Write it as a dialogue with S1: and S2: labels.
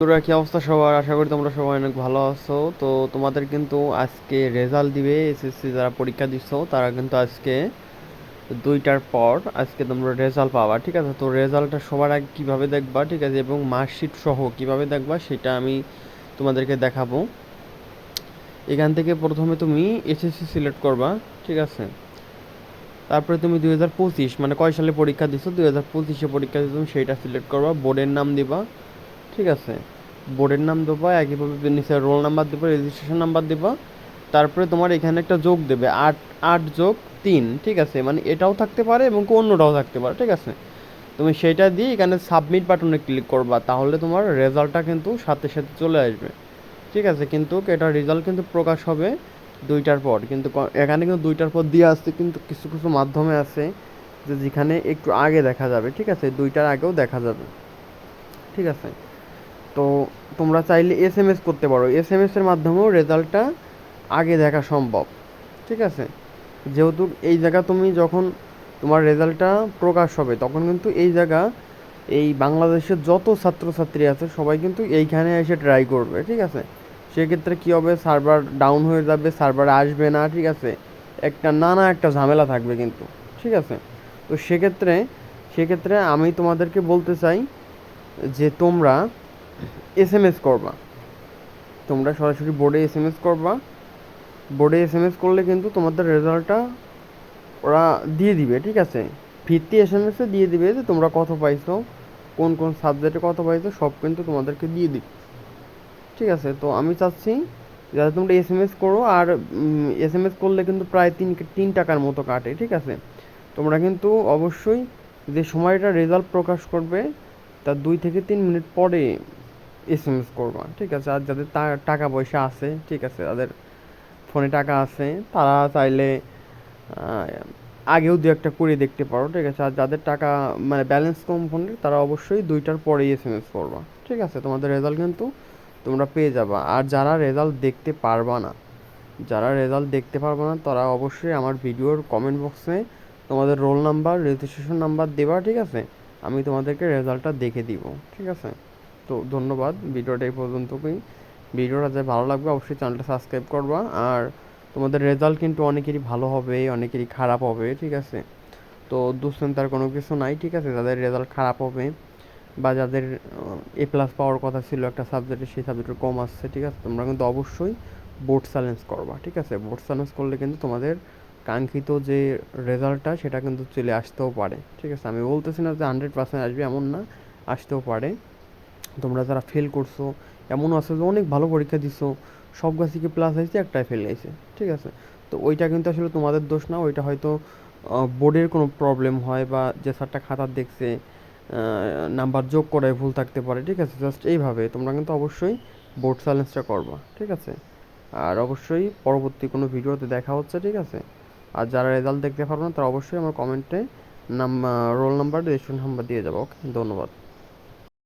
S1: তোরা কি অবস্থা সবার? আশা করি তোমরা সবাই অনেক ভালো আছো। তো তোমাদের কিন্তু আজকে রেজাল্ট দিবে এসএসসি যারা পরীক্ষা দিচ্ছ তারা কিন্তু আজকে দুইটার পর আজকে তোমরা রেজাল্ট পাবা, ঠিক আছে? তো রেজাল্টটা সবার আগে কীভাবে দেখবা, ঠিক আছে? এবং মার্কশিট সহ কীভাবে দেখবা, সেটা আমি তোমাদেরকে দেখাবো। এখান থেকে প্রথমে তুমি এসএসসি সিলেক্ট করবা, ঠিক আছে? তারপরে তুমি দুই হাজার পঁচিশ মানে কয় সালে পরীক্ষা দিছো? দুই হাজার পঁচিশে পরীক্ষা দিছো, তুমি সেইটা সিলেক্ট করবা বোর্ডের নাম দিবা। ঠিক আছে। বোর্ডের নাম দেবা, একইভাবে নিচে রোল নাম্বার দেবা রেজিস্ট্রেশন নাম্বার দেবা। তারপরে তোমার এখানে একটা যোগ দেবে, আট আট যোগ তিন, ঠিক আছে? মানে এটাও থাকতে পারে এবং অন্যটাও থাকতে পারে, ঠিক আছে? তুমি সেইটা দিয়ে এখানে সাবমিট বাটনে ক্লিক করবা, তাহলে তোমার রেজাল্টটা কিন্তু সাথে সাথে চলে আসবে। ঠিক আছে? কিন্তু এটার রেজাল্ট কিন্তু প্রকাশ হবে দুইটার পর। কিন্তু এখানে কিন্তু দুইটার পর দিয়ে আসছে, কিন্তু কিছু কিছু মাধ্যমে আছে যে যেখানে একটু আগে দেখা যাবে, ঠিক আছে? দুইটার আগেও দেখা যাবে। ঠিক আছে? তো তোমরা চাইলে এস এম এস করতে পারো। এস এম এসের মাধ্যমেও রেজাল্টটা আগে দেখা সম্ভব। ঠিক আছে? যেহেতু এই জায়গা তুমি যখন তোমার রেজাল্টটা প্রকাশ হবে, তখন কিন্তু এই জায়গা, এই বাংলাদেশের যত ছাত্রছাত্রী আছে, সবাই কিন্তু এইখানে এসে ট্রাই করবে। ঠিক আছে? সেক্ষেত্রে কী হবে? সার্ভার ডাউন হয়ে যাবে সার্ভার আসবে না, ঠিক আছে? একটা নানা একটা ঝামেলা থাকবে কিন্তু। ঠিক আছে? তো সেক্ষেত্রে সেক্ষেত্রে আমি তোমাদেরকে বলতে চাই যে তোমরা এস এম এস করবা। তোমরা সরাসরি বোর্ডে এস এম এস করবা। বোর্ডে এস এম এস করলে কিন্তু তোমাদের রেজাল্টটা ওরা দিয়ে দিবে, ঠিক আছে? ভিত্তি এস এম এসে দিয়ে দিবে যে তোমরা কত পাইছো, কোন কোন সাবজেক্টে কত পাইছো, সব কিন্তু তোমাদেরকে দিয়ে দিবে। ঠিক আছে? তো আমি চাচ্ছি যাতে তোমরা এস এম এস করো আর এস এম এস করলে কিন্তু প্রায় তিন তিন টাকার মতো কাটে, ঠিক আছে? তোমরা কিন্তু অবশ্যই যে সময়টা রেজাল্ট প্রকাশ করবে, তার দুই থেকে তিন মিনিট পরে এস এম এস করবা, ঠিক আছে? আর যাদের টাকা পয়সা আছে, ঠিক আছে? যাদের ফোনে টাকা আছে, তারা চাইলে আগেও দু একটা করে দেখতে পারো, ঠিক আছে? আর যাদের টাকা মানে ব্যালেন্স কম ফোনের তারা অবশ্যই দুইটার পরেই এস এম এস করবা, ঠিক আছে? তোমাদের রেজাল্ট কিন্তু তোমরা পেয়ে যাবা। আর যারা রেজাল্ট দেখতে পারবা না, যারা রেজাল্ট দেখতে পারবা না, তারা অবশ্যই আমার ভিডিওর কমেন্ট বক্সে তোমাদের রোল নাম্বার রেজিস্ট্রেশন নাম্বার দেবা, ঠিক আছে? আমি তোমাদেরকে রেজাল্টটা দেখে দিব, ঠিক আছে? তো ধন্যবাদ ভিডিওটা এই পর্যন্তই। ভিডিওটা যে ভালো লাগবে অবশ্যই চ্যানেলটা সাবস্ক্রাইব করবা। আর তোমাদের রেজাল্ট কিন্তু অনেকেরই ভালো হবে, অনেকেরই খারাপ হবে, ঠিক আছে? তো দুশ্চিন্তার কোনো কিছু নাই, ঠিক আছে? যাদের রেজাল্ট খারাপ হবে বা যাদের এ প্লাস পাওয়ার কথা ছিল একটা সাবজেক্টে সেই সাবজেক্টের কম আসছে, ঠিক আছে? তোমরা কিন্তু অবশ্যই বোর্ড চ্যালেঞ্জ করবা, ঠিক আছে? বোর্ড চ্যালেঞ্জ করলে কিন্তু তোমাদের কাঙ্ক্ষিত যে রেজাল্টটা সেটা কিন্তু চলে আসতেও পারে, ঠিক আছে? আমি বলতেছি না যে হান্ড্রেড পার্সেন্ট আসবে, এমন না। আসতেও পারে। তোমরা যারা ফেল করছ, এমনও আছে যে অনেক ভালো পরীক্ষা দিছো, সব গাছ থেকে প্লাস হয়েছে, একটাই ফেল হয়েছে, ঠিক আছে? তো ওইটা কিন্তু আসলে তোমাদের দোষ না, ওইটা হয়তো বোর্ডের কোনো প্রবলেম হয় বা যে স্যারটা খাতার দেখছে নাম্বার যোগ করায় ভুল থাকতে পারে, ঠিক আছে? জাস্ট এইভাবে তোমরা কিন্তু অবশ্যই বোর্ড চ্যালেঞ্জটা করবা, ঠিক আছে? আর অবশ্যই পরবর্তী কোনো ভিডিওতে দেখা হচ্ছে, ঠিক আছে? আর যারা রেজাল্ট দেখতে পারব না, তারা অবশ্যই আমার কমেন্টে নাম রোল নাম্বার রেজিস্ট্রেশন নাম্বার দিয়ে যাব ওকে ধন্যবাদ।